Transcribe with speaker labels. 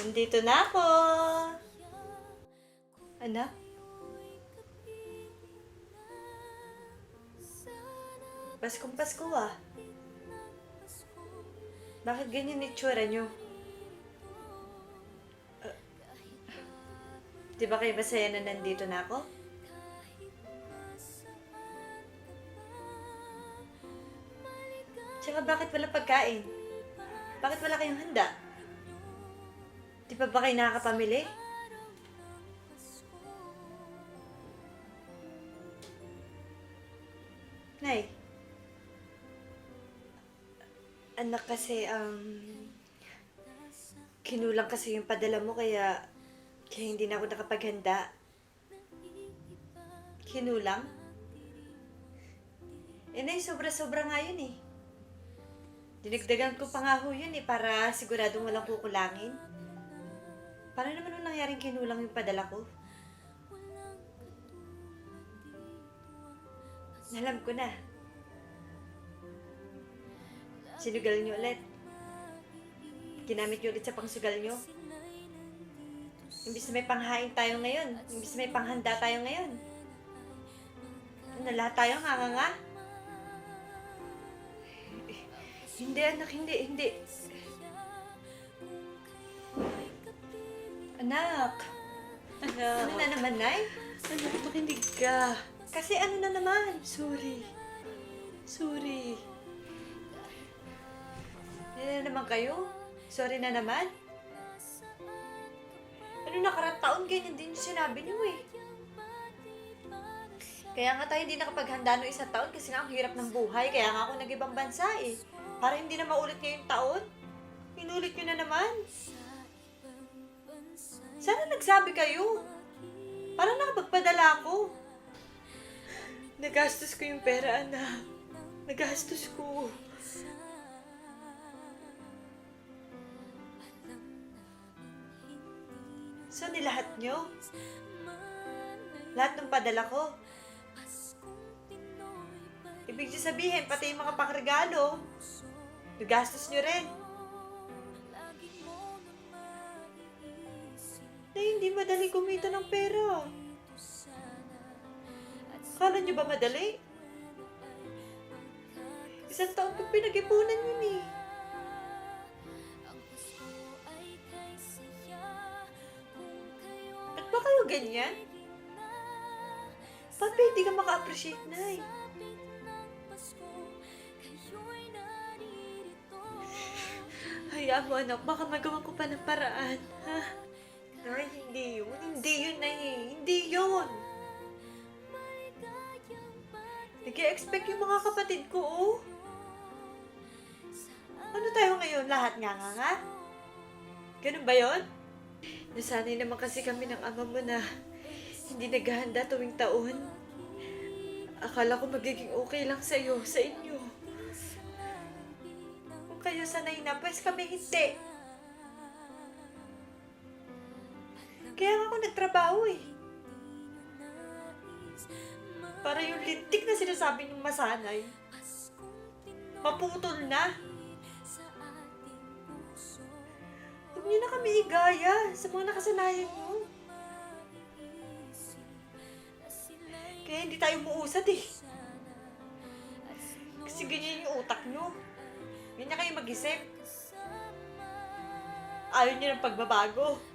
Speaker 1: Nandito na ako. Anak? Paskong Pasko ah. Bakit ganyan itsura nyo? Ah, di ba kayo masaya na nandito na ako? Tsaka bakit wala pagkain? Bakit wala kayong handa? Di pa ba kayo nakakapamili? Nay. Anak kasi, um... Kinulang kasi yung padala mo kaya... Kaya hindi na ako nakapaghanda. Kinulang? Eh, Nay, sobra-sobra nga yun eh. Dinagdagan ko pa nga ho yun eh, para siguradong walang kukulangin. Paano naman nung nangyaring kinulang yung padala ko? Alam ko na. Sinugal niyo ulit. Ginamit niyo ulit sa pangsugal niyo. Imbis na may panghain tayo ngayon. Imbis na may panghanda tayo ngayon. Ano, lahat tayo nga nga nga? Hindi, anak, hindi, hindi. Anak!
Speaker 2: Anak,
Speaker 1: Ano na naman, Nay?
Speaker 2: anak, makinig ka.
Speaker 1: Kasi ano na naman?
Speaker 2: Sorry. Sorry.
Speaker 1: Ano na naman kayo? Sorry na naman? Ano nakarang taon, ganyan din yung sinabi niyo eh. Kaya nga tayo hindi nakapaghanda no isang taon kasi nga ang hirap ng buhay. Kaya nga ako nag-ibang bansa eh. Para hindi na maulit ngayong taon. Inulit nyo na naman. Sana nagsabi kayo. Para nakapagpadala ako.
Speaker 2: Nagastos ko yung pera, anak. Nagastos ko.
Speaker 1: So, nilahat nyo? Lahat ng padala ko? Ibig sabihin, pati yung mga pangregalo, nagastos nyo rin. Na hindi madali kumita ng pera. Akala nyo ba madali? Isang taon ko pinag-ipunan yun eh. Ba't ba kayo ganyan? Ba't ba hindi ka maka-appreciate na eh?
Speaker 2: Hayaan mo, anak. Baka magawa ko pa ng paraan. Ha?
Speaker 1: Ay, hindi yun. Hindi yun na eh. Hindi yun. Nag-expect yung mga kapatid ko, oh. Ano tayo ngayon? Lahat nga nga nga? Ganun ba yun?
Speaker 2: Nasanay naman kasi kami ng ama mo na hindi naghahanda tuwing taon. Akala ko magiging okay lang sa'yo, sa inyo.
Speaker 1: Kung kayo sanay na, pues kami hindi. Kaya nga ako nagtrabaho eh. Para yung lintik na sinasabi ng masanay, maputol na. Huwag niyo na kami igaya sa mga nakasanayan niyo. Kaya hindi tayo muusad eh. Kasi ganyan yung utak niyo. Ganyan kayo mag-isip. Ayaw niyo ng pagbabago.